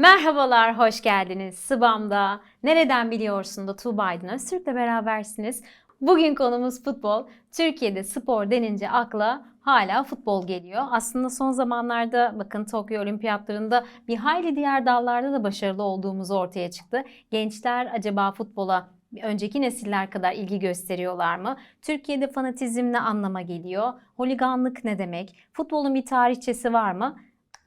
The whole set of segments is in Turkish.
Merhabalar, hoş geldiniz. Sıbam'da Nereden Biliyorsun da Tuğba Aydın Öztürk'le berabersiniz. Bugün konumuz futbol. Türkiye'de spor denince akla hala futbol geliyor. Aslında son zamanlarda bakın Tokyo Olimpiyatlarında bir hayli diğer dallarda da başarılı olduğumuz ortaya çıktı. Gençler acaba futbola önceki nesiller kadar ilgi gösteriyorlar mı? Türkiye'de fanatizm ne anlama geliyor? Holiganlık ne demek? Futbolun bir tarihçesi var mı?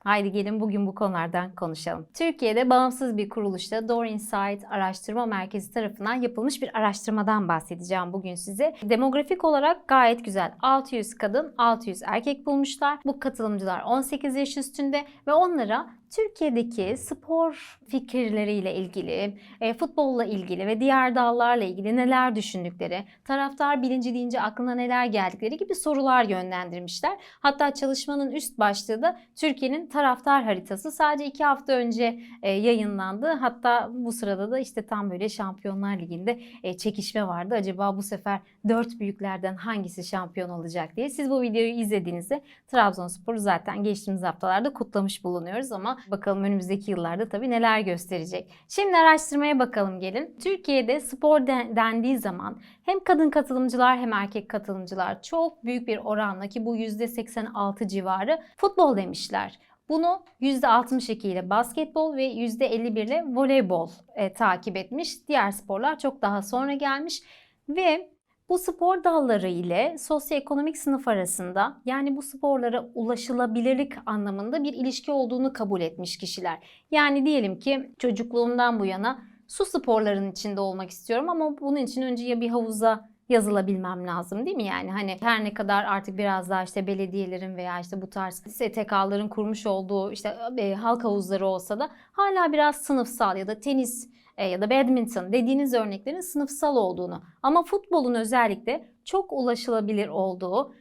Haydi gelin bugün bu konulardan konuşalım. Türkiye'de bağımsız bir kuruluşta Door Insight Araştırma Merkezi tarafından yapılmış bir araştırmadan bahsedeceğim bugün size. Demografik olarak gayet güzel. 600 kadın, 600 erkek bulmuşlar. Bu katılımcılar 18 yaş üstünde ve onlara Türkiye'deki spor fikirleriyle ilgili, e, futbolla ilgili ve diğer dallarla ilgili neler düşündükleri, taraftar bilinci deyince aklına neler geldikleri gibi sorular yönlendirmişler. Hatta çalışmanın üst başlığı da Türkiye'nin taraftar haritası. Sadece iki hafta önce e, yayınlandı. Hatta bu sırada da işte tam böyle Şampiyonlar Ligi'nde e, çekişme vardı. Acaba bu sefer dört büyüklerden hangisi şampiyon olacak diye. Siz bu videoyu izlediğinizde Trabzonspor'u zaten geçtiğimiz haftalarda kutlamış bulunuyoruz ama bakalım önümüzdeki yıllarda tabii neler gösterecek. Şimdi araştırmaya bakalım gelin. Türkiye'de spor dendiği zaman hem kadın katılımcılar hem erkek katılımcılar çok büyük bir oranla ki bu %86 civarı futbol demişler. Bunu %62 ile basketbol ve %51 ile voleybol e, takip etmiş. Diğer sporlar çok daha sonra gelmiş ve bu spor dalları ile sosyoekonomik sınıf arasında yani bu sporlara ulaşılabilirlik anlamında bir ilişki olduğunu kabul etmiş kişiler. Yani diyelim ki çocukluğumdan bu yana su sporlarının içinde olmak istiyorum ama bunun için önce ya bir havuza yazılabilmem lazım değil mi yani hani her ne kadar artık biraz daha işte belediyelerin veya işte bu tarz STK'ların kurmuş olduğu işte e, halk havuzları olsa da hala biraz sınıfsal ya da tenis ya da badminton dediğiniz örneklerin sınıfsal olduğunu ama futbolun özellikle çok ulaşılabilir olduğu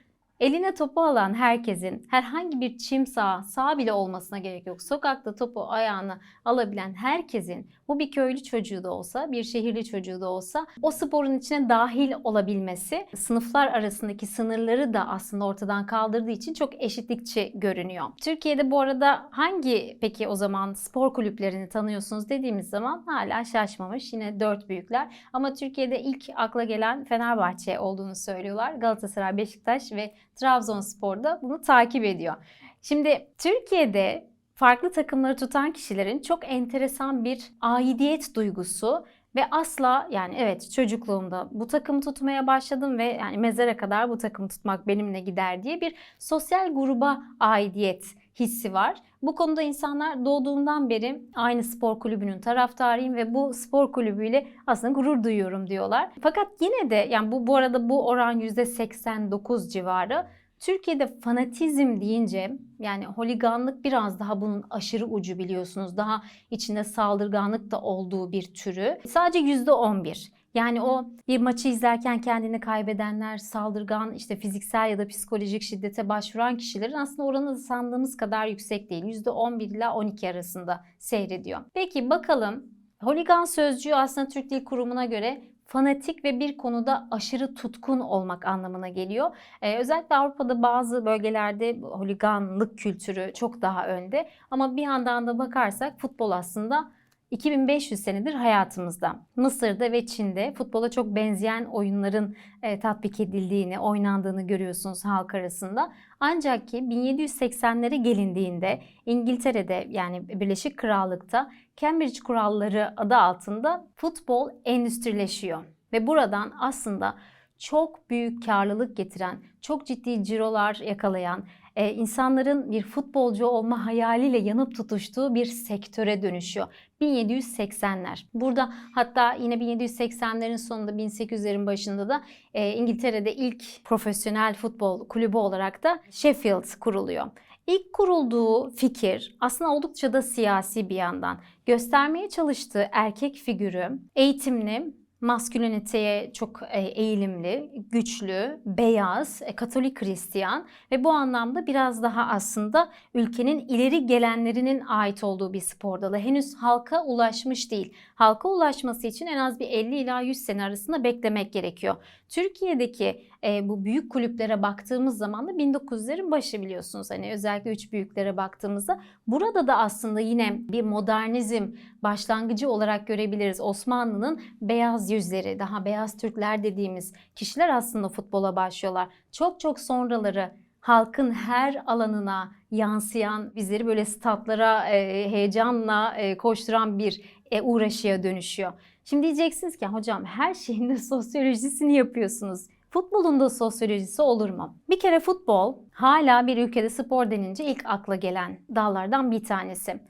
Eline topu alan herkesin herhangi bir çim saha, sağ bile olmasına gerek yok. Sokakta topu ayağına alabilen herkesin bu bir köylü çocuğu da olsa, bir şehirli çocuğu da olsa o sporun içine dahil olabilmesi sınıflar arasındaki sınırları da aslında ortadan kaldırdığı için çok eşitlikçi görünüyor. Türkiye'de bu arada hangi peki o zaman spor kulüplerini tanıyorsunuz dediğimiz zaman hala şaşmamış. Yine dört büyükler. Ama Türkiye'de ilk akla gelen Fenerbahçe olduğunu söylüyorlar. Galatasaray, Beşiktaş ve Trabzonspor da bunu takip ediyor. Şimdi Türkiye'de farklı takımları tutan kişilerin çok enteresan bir aidiyet duygusu ve asla yani evet çocukluğumda bu takımı tutmaya başladım ve yani mezara kadar bu takımı tutmak benimle gider diye bir sosyal gruba aidiyet hissi var. Bu konuda insanlar doğduğumdan beri aynı spor kulübünün taraftarıyım ve bu spor kulübüyle aslında gurur duyuyorum diyorlar. Fakat yine de yani bu bu arada bu oran %89 civarı. Türkiye'de fanatizm deyince yani holiganlık biraz daha bunun aşırı ucu biliyorsunuz. Daha içinde saldırganlık da olduğu bir türü. Sadece %11. Yani o bir maçı izlerken kendini kaybedenler, saldırgan, işte fiziksel ya da psikolojik şiddete başvuran kişilerin aslında oranı sandığımız kadar yüksek değil. %11 ile 12 arasında seyrediyor. Peki bakalım Holigan sözcüğü aslında Türk Dil Kurumu'na göre fanatik ve bir konuda aşırı tutkun olmak anlamına geliyor. Ee, özellikle Avrupa'da bazı bölgelerde holiganlık kültürü çok daha önde. Ama bir yandan da bakarsak futbol aslında 2500 senedir hayatımızda. Mısır'da ve Çin'de futbola çok benzeyen oyunların e, tatbik edildiğini, oynandığını görüyorsunuz halk arasında. Ancak ki 1780'lere gelindiğinde İngiltere'de yani Birleşik Krallık'ta Cambridge kuralları adı altında futbol endüstrileşiyor. Ve buradan aslında çok büyük karlılık getiren, çok ciddi cirolar yakalayan, e, insanların bir futbolcu olma hayaliyle yanıp tutuştuğu bir sektöre dönüşüyor. 1780'ler. Burada hatta yine 1780'lerin sonunda 1800'lerin başında da e, İngiltere'de ilk profesyonel futbol kulübü olarak da Sheffield kuruluyor. İlk kurulduğu fikir aslında oldukça da siyasi bir yandan. Göstermeye çalıştığı erkek figürü eğitimli, masküliniteye çok e, eğilimli, güçlü, beyaz, e, Katolik Hristiyan ve bu anlamda biraz daha aslında ülkenin ileri gelenlerinin ait olduğu bir spor dalı. Henüz halka ulaşmış değil. Halka ulaşması için en az bir 50 ila 100 sene arasında beklemek gerekiyor. Türkiye'deki e, bu büyük kulüplere baktığımız zaman da 1900'lerin başı biliyorsunuz. Hani özellikle üç büyüklere baktığımızda burada da aslında yine bir modernizm başlangıcı olarak görebiliriz. Osmanlı'nın beyaz yüzleri, daha beyaz Türkler dediğimiz kişiler aslında futbola başlıyorlar. Çok çok sonraları halkın her alanına yansıyan, bizleri böyle statlara e, heyecanla e, koşturan bir e, uğraşıya dönüşüyor. Şimdi diyeceksiniz ki hocam her şeyin de sosyolojisini yapıyorsunuz. Futbolun da sosyolojisi olur mu? Bir kere futbol hala bir ülkede spor denince ilk akla gelen dallardan bir tanesi.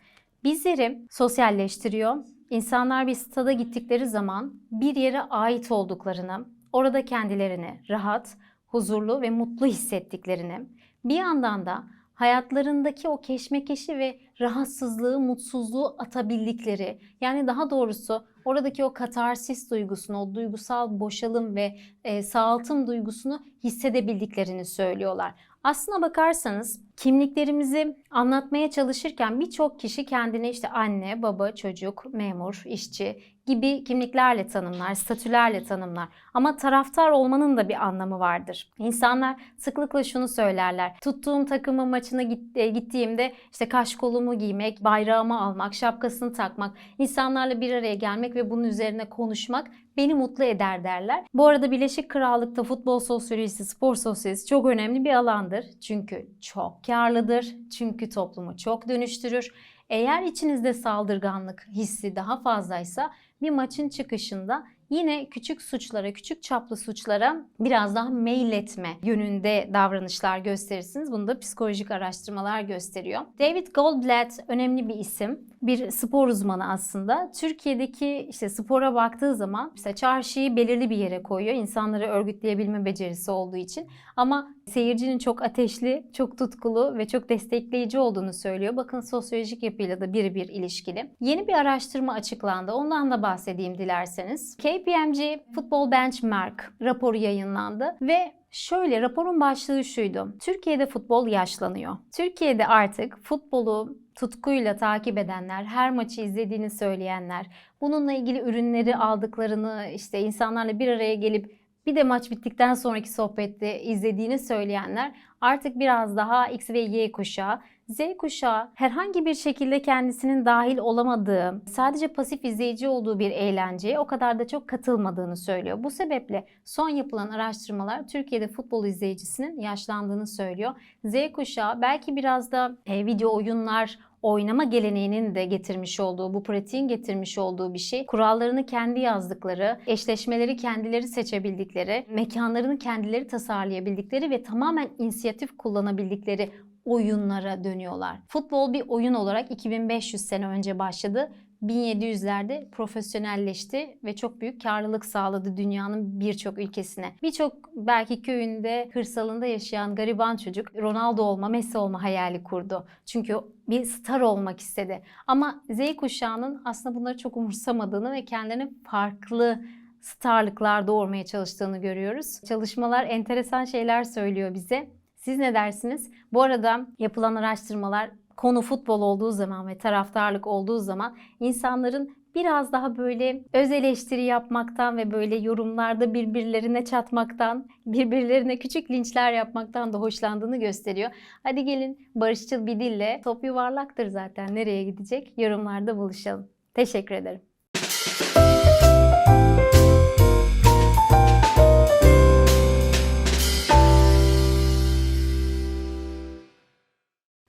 Bizleri sosyalleştiriyor. İnsanlar bir stada gittikleri zaman bir yere ait olduklarını, orada kendilerini rahat, huzurlu ve mutlu hissettiklerini, bir yandan da hayatlarındaki o keşmekeşi ve rahatsızlığı, mutsuzluğu atabildikleri, yani daha doğrusu oradaki o katarsis duygusunu, o duygusal boşalım ve e, sağaltım duygusunu hissedebildiklerini söylüyorlar. Aslına bakarsanız kimliklerimizi anlatmaya çalışırken birçok kişi kendini işte anne, baba, çocuk, memur, işçi gibi kimliklerle tanımlar, statülerle tanımlar. Ama taraftar olmanın da bir anlamı vardır. İnsanlar sıklıkla şunu söylerler. Tuttuğum takımın maçına e, gittiğimde işte kaş kolumu giymek, bayrağımı almak, şapkasını takmak, insanlarla bir araya gelmek ve bunun üzerine konuşmak beni mutlu eder derler. Bu arada Birleşik Krallık'ta futbol sosyolojisi, spor sosyolojisi çok önemli bir alandır. Çünkü çok karlıdır. Çünkü toplumu çok dönüştürür. Eğer içinizde saldırganlık hissi daha fazlaysa bir maçın çıkışında yine küçük suçlara, küçük çaplı suçlara biraz daha meyletme yönünde davranışlar gösterirsiniz. Bunu da psikolojik araştırmalar gösteriyor. David Goldblatt önemli bir isim. Bir spor uzmanı aslında. Türkiye'deki işte spora baktığı zaman işte çarşıyı belirli bir yere koyuyor. İnsanları örgütleyebilme becerisi olduğu için. Ama seyircinin çok ateşli, çok tutkulu ve çok destekleyici olduğunu söylüyor. Bakın sosyolojik yapıyla da birebir ilişkili. Yeni bir araştırma açıklandı. Ondan da bahsedeyim dilerseniz. KPMG Football Benchmark raporu yayınlandı ve Şöyle raporun başlığı şuydu. Türkiye'de futbol yaşlanıyor. Türkiye'de artık futbolu tutkuyla takip edenler, her maçı izlediğini söyleyenler, bununla ilgili ürünleri aldıklarını, işte insanlarla bir araya gelip bir de maç bittikten sonraki sohbette izlediğini söyleyenler artık biraz daha X ve Y kuşağı. Z kuşağı herhangi bir şekilde kendisinin dahil olamadığı, sadece pasif izleyici olduğu bir eğlenceye o kadar da çok katılmadığını söylüyor. Bu sebeple son yapılan araştırmalar Türkiye'de futbol izleyicisinin yaşlandığını söylüyor. Z kuşağı belki biraz da e, video oyunlar, oynama geleneğinin de getirmiş olduğu, bu pratiğin getirmiş olduğu bir şey. Kurallarını kendi yazdıkları, eşleşmeleri kendileri seçebildikleri, mekanlarını kendileri tasarlayabildikleri ve tamamen inisiyatif kullanabildikleri oyunlara dönüyorlar. Futbol bir oyun olarak 2500 sene önce başladı. 1700'lerde profesyonelleşti ve çok büyük karlılık sağladı dünyanın birçok ülkesine. Birçok belki köyünde, kırsalında yaşayan gariban çocuk Ronaldo olma, Messi olma hayali kurdu. Çünkü bir star olmak istedi. Ama Z kuşağının aslında bunları çok umursamadığını ve kendilerini farklı starlıklar doğurmaya çalıştığını görüyoruz. Çalışmalar enteresan şeyler söylüyor bize. Siz ne dersiniz? Bu arada yapılan araştırmalar konu futbol olduğu zaman ve taraftarlık olduğu zaman insanların biraz daha böyle öz eleştiri yapmaktan ve böyle yorumlarda birbirlerine çatmaktan, birbirlerine küçük linçler yapmaktan da hoşlandığını gösteriyor. Hadi gelin barışçıl bir dille top yuvarlaktır zaten nereye gidecek yorumlarda buluşalım. Teşekkür ederim.